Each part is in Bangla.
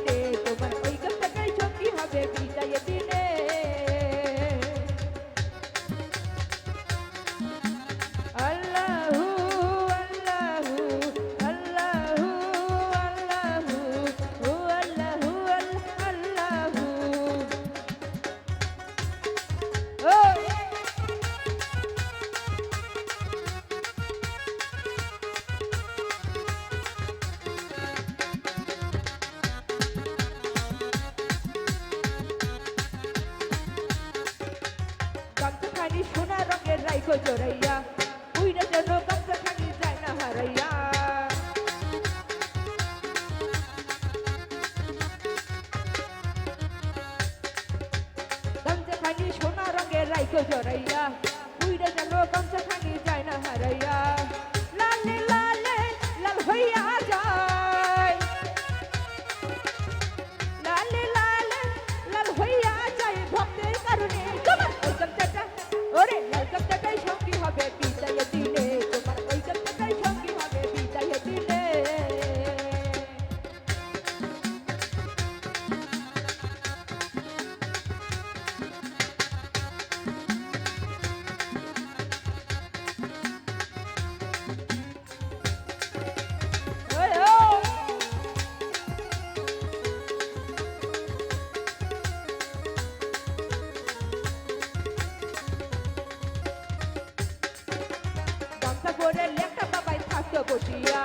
কাটে তোমার খানি সোনা রঙের রাইখো চড়াইয়া উইরা যেন গামছা খানি যায় না হারাইয়া। গামছা খানি সোনা রঙের রাইখো চড়াইয়া উইরা যেন গামছা গামছা করে লেখা বাবাই থাকতো বসিয়া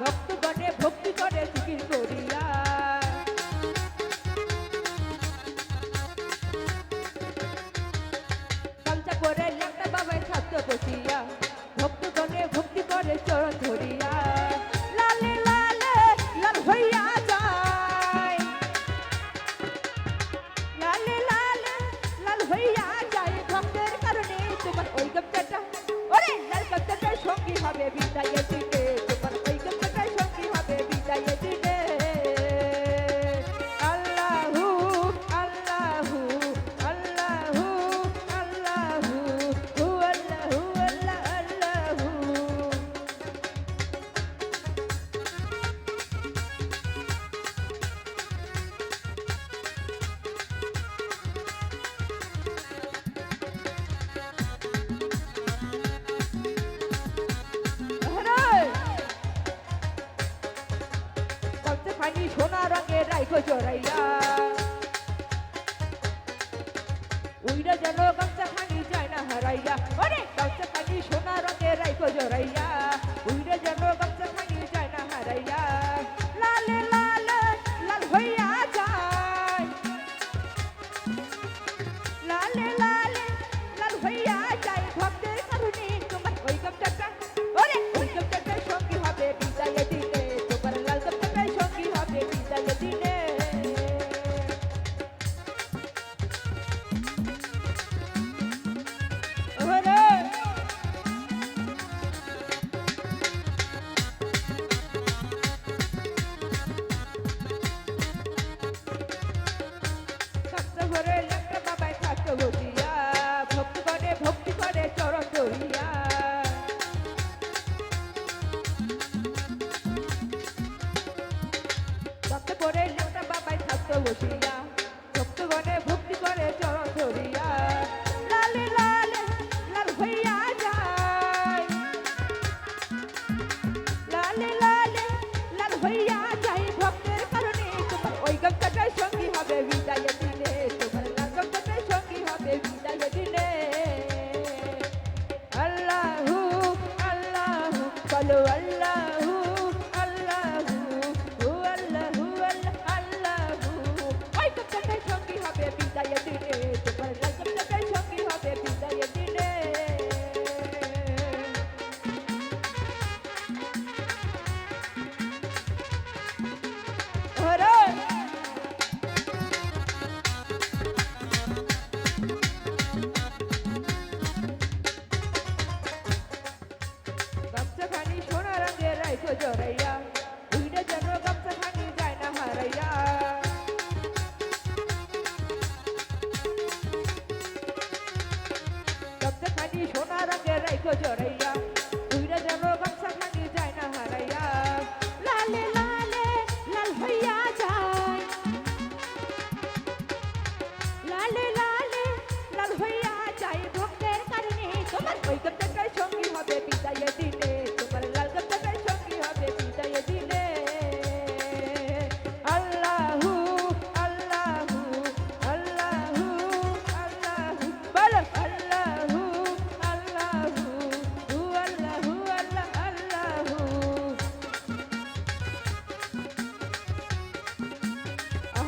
ভক্তগণে ভক্তি করে জিকির করিয়া। কালচে ফানি সোনা রঙে রাইখো জড়াইয়া উইরা যেন কালচে ফানি যায় না হারাইয়া। অনেক কালচে ফানি সোনা রঙে রাইখো জড়াইয়া উইরা যেন কালচে বসিয়া Giờ đây.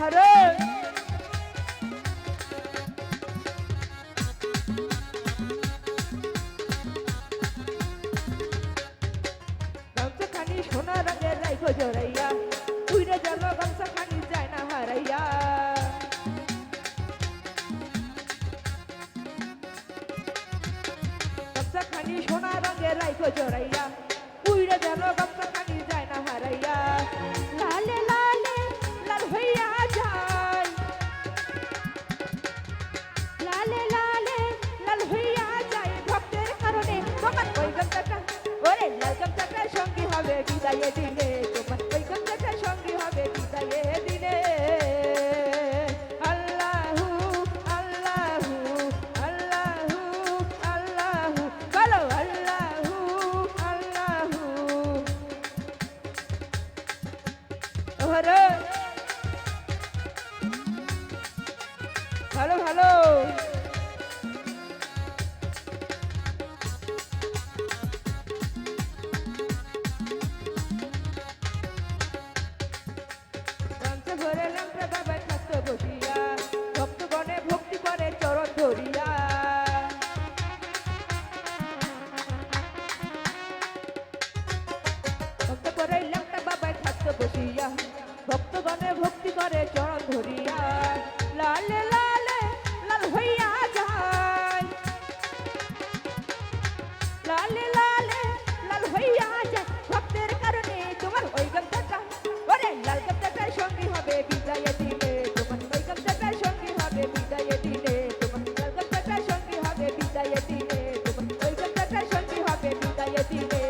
মহারাজ। গামছাখানি সোনা রঙের রাইখো জড়াইয়া, উইরে জল গামছাখানি যায় না হারাইয়া। গামছাখানি সোনা রঙের রাইখো জড়াইয়া গঙ্গাটার সঙ্গী হবে বিদায়ে দিনে। তোমার ওই সঙ্গী হবে দিনে। বলো ভক্তি করে চরণ ধরিয়া লালে লালে লাল হইয়া যায়। লালে লালে লাল হইয়া যায়। ভক্তের কারণে তোমার ওই গামছাটা ওরে লাল গামছাটার সঙ্গী হবে, বিদায় দিনে তোমার ওই গামছাটার সঙ্গী হবে, বিদায় দিনে তোমার লাল গামছাটার সঙ্গী হবে, বিদায় দিনে তোমার ওই গামছাটার সঙ্গী হবে, বিদায় দিনে